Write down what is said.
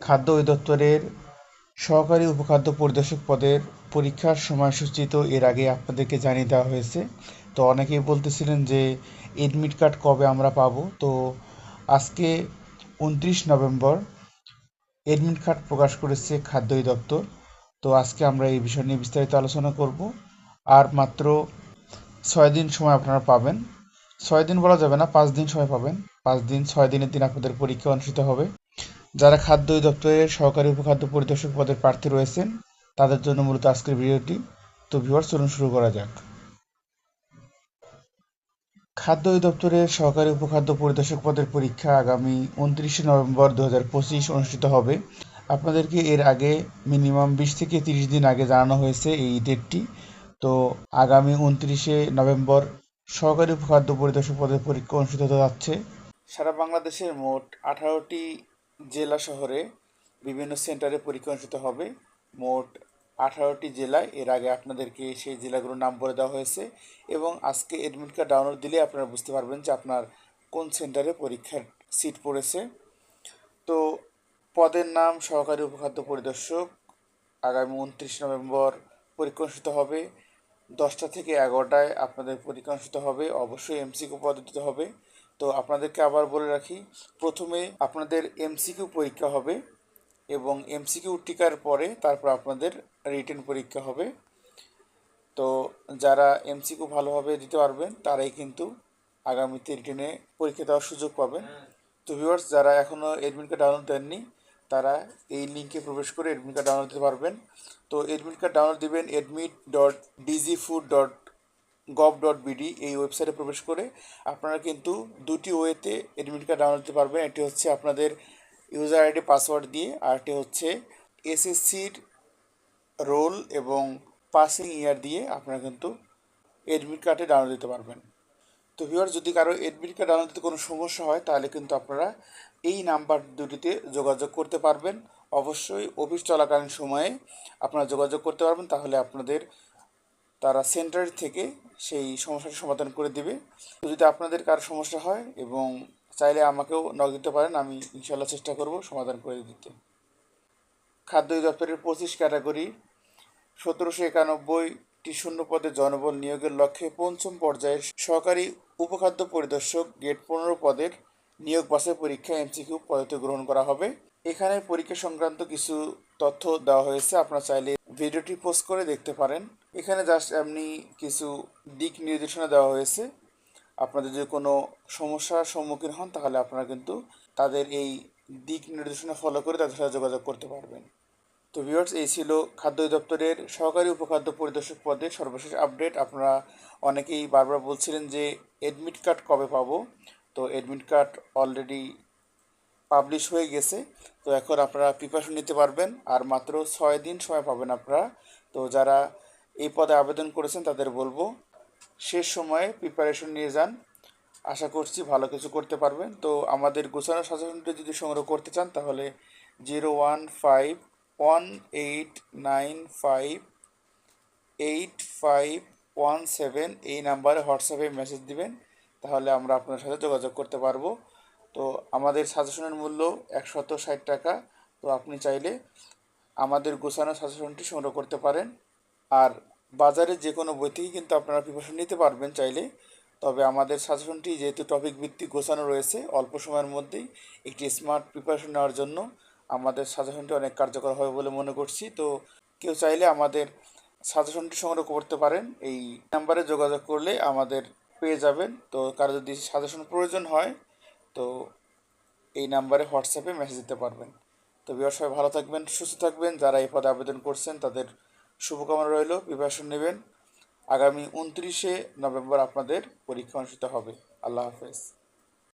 খাদ্য অধিদপ্তরের সহকারী উপখাদ্য পরিদর্শক পদের পরীক্ষার সময়সূচি তো এর আগে আপনাদেরকে জানিয়ে দেওয়া হয়েছে। তো অনেকেই বলতেছিলেন যে এডমিট কার্ড কবে আমরা পাবো? তো আজকে উনত্রিশ নভেম্বর এডমিট কার্ড প্রকাশ করেছে খাদ্য অধিদপ্তর। তো আজকে আমরা এই বিষয় নিয়ে বিস্তারিত আলোচনা করব। আর মাত্র ছয় দিন সময় আপনারা পাবেন। ছয় দিন বলা যাবে না, পাঁচ দিন সময় পাবেন। পাঁচ দিন, ছয় দিনের দিন আপনাদের পরীক্ষা অনুষ্ঠিত হবে। যারা খাদ্য অধিদপ্তরের সহকারী উপখাদ্য পরিদর্শক পদের প্রার্থী রয়েছেন, তাদের জন্য মূলত আজকের ভিডিওটি। তো ভিউয়ার চলুন শুরু করা যাক। খাদ্য অধিদপ্তরের সহকারী উপখাদ্য পরিদর্শক পদের পরীক্ষা আগামী উনত্রিশে নভেম্বর দু অনুষ্ঠিত হবে। আপনাদেরকে এর আগে মিনিমাম বিশ থেকে তিরিশ দিন আগে জানানো হয়েছে এই ডেটটি। তো আগামী উনত্রিশে নভেম্বর সহকারী উপখাদ্য পরিদর্শক পদের পরীক্ষা অনুষ্ঠিত হতে যাচ্ছে। সারা বাংলাদেশের মোট আঠারোটি জেলা শহরে বিভিন্ন সেন্টারে পরীক্ষা হবে। মোট আঠারোটি জেলায়। এর আগে আপনাদেরকে সেই জেলাগুলোর নাম বলে দেওয়া হয়েছে এবং আজকে অ্যাডমিট কার্ড ডাউনলোড দিলে আপনারা বুঝতে পারবেন যে আপনার কোন সেন্টারে পরীক্ষার সিট পড়েছে। তো পদের নাম, সহকারী উপখাদ্য পরিদর্শক, আগামী উনত্রিশ নভেম্বর পরীক্ষা হবে। দশটা থেকে এগারোটায় আপনাদের পরীক্ষা হবে। অবশ্যই এমসিকিউ পদ্ধতিতে হবে। তো আপনাদেরকে আবার বলে রাখি, প্রথমে আপনাদের এমসিকিউ পরীক্ষা হবে এবং এমসিকিউ টিকার পরে তারপর আপনাদের রিটেন পরীক্ষা হবে। তো যারা এমসিকিউ ভালোভাবে দিতে পারবেন, তারাই কিন্তু আগামীতে রিটেনে পরীক্ষা দেওয়ার সুযোগ পাবেন। তো ভিউয়ার্স যারা এখনও এডমিট কার্ড ডাউনলোড দেননি, তারা এই লিঙ্কে প্রবেশ করে এডমিট কার্ড ডাউনলোড দিতে পারবেন। তো এডমিট কার্ড ডাউনলোড দেবেন admit dot DG food dot gov dot BD এই ওয়েবসাইটে প্রবেশ করে আপনারা কিন্তু দুটি ওয়েতে এডমিট কার্ড ডাউনলোড দিতে পারবেন। এটি হচ্ছে আপনাদের ইউজার আইডি পাসওয়ার্ড দিয়ে আরটি হচ্ছে এসএসসির রোল এবং পাসিং ইয়ার দিয়ে আপনারা কিন্তু এডমিট কার্ডে ডাউনলোড দিতে পারবেন। তো ভিউয়ার যদি কারও এডমিট কার্ড ডাউনলোড দিতে কোনো সমস্যা হয়, তাহলে কিন্তু আপনারা এই নাম্বার দুটিতে যোগাযোগ করতে পারবেন। অবশ্যই অফিস চলাকালীন সময়ে আপনারা যোগাযোগ করতে পারবেন, তাহলে আপনাদের তারা সেন্টার থেকে সেই সমস্যাটি সমাধান করে দেবে। যদি আপনাদের কারও সমস্যা হয় এবং চাইলে আমাকেও নক দিতে পারেন, আমি ইনশাল্লাহ চেষ্টা করব সমাধান করে দিতে। খাদ্য দপ্তরের পঁচিশ ক্যাটাগরি সতেরোশো একানব্বইটি শূন্য পদে জনবল নিয়োগের লক্ষ্যে পঞ্চম পর্যায়ের সহকারী উপখাদ্য পরিদর্শক গেট পনেরো পদের নিয়োগ বাসের পরীক্ষা এমসিকিউ পদ্ধতি গ্রহণ করা হবে। এখানে পরীক্ষা সংক্রান্ত কিছু তথ্য দেওয়া হয়েছে, আপনারা চাইলে ভিডিওটি পোস্ট করে দেখতে পারেন। এখানে জাস্ট আপনি কিছু দিক নির্দেশনা দেওয়া হয়েছে। আপনাদের যদি কোনো সমস্যার সম্মুখীন হন, তাহলে আপনারা কিন্তু তাদের এই দিক নির্দেশনা ফলো করে তাদের সাথে যোগাযোগ করতে পারবেন। তো ভিউয়ার্স এই ছিল খাদ্য দপ্তরের সহকারী উপখাদ্য পরিদর্শক পদে সর্বশেষ আপডেট আপনারা অনেকেই বারবার বলছিলেন যে অ্যাডমিট কার্ড কবে পাবো? তো অ্যাডমিট কার্ড অলরেডি পাবলিশ হয়ে গেছে। তো এখন আপনারা প্রিপারেশন নিতে পারবেন। আর মাত্র ছয় দিন সময় পাবেন আপনারা। তো যারা এই পদে আবেদন করেছেন তাদের বলব, শেষ সময়ে প্রিপারেশন নিয়ে যান। আশা করছি ভালো কিছু করতে পারবেন। তো আমাদের গোছানো সাজেশনটি যদি সংগ্রহ করতে চান, তাহলে zero one five one eight nine five eight five one seven এই নাম্বারে হোয়াটসঅ্যাপে মেসেজ দিবেন। তাহলে আমরা আপনার সাথে যোগাযোগ করতে পারব। তো আমাদের সাজেশনের মূল্য একশত ষাট টাকা। তো আপনি চাইলে আমাদের গোছানো সাজেশনটি সংগ্রহ করতে পারেন। আর বাজারে যে কোনো বই থেকেই কিন্তু আপনারা প্রিপারেশন নিতে পারবেন চাইলে। তবে আমাদের সাজেশনটি যেহেতু টপিক ভিত্তিক গোছানো রয়েছে, অল্প সময়ের মধ্যেই একটি স্মার্ট প্রিপারেশন নেওয়ার জন্য আমাদের সাজেশনটি অনেক কার্যকর হবে বলে মনে করছি। তো কেউ চাইলে আমাদের সাজেশনটি সংগ্রহ করতে পারেন। এই নাম্বারে যোগাযোগ করলে আমাদের পেয়ে যাবেন। তো কারও যদি সাজেশন প্রয়োজন হয়, তো এই নাম্বারে হোয়াটসঅ্যাপে মেসেজ দিতে পারবেন। তো বিবার সবাই ভালো থাকবেন, সুস্থ থাকবেন। যারা এই পদে আবেদন করছেন, তাদের শুভকামনা রইল। প্রিপারেশন নেবেন। আগামী উনত্রিশে নভেম্বর আপনাদের পরীক্ষা অনুষ্ঠিত হবে। আল্লাহ হাফেজ।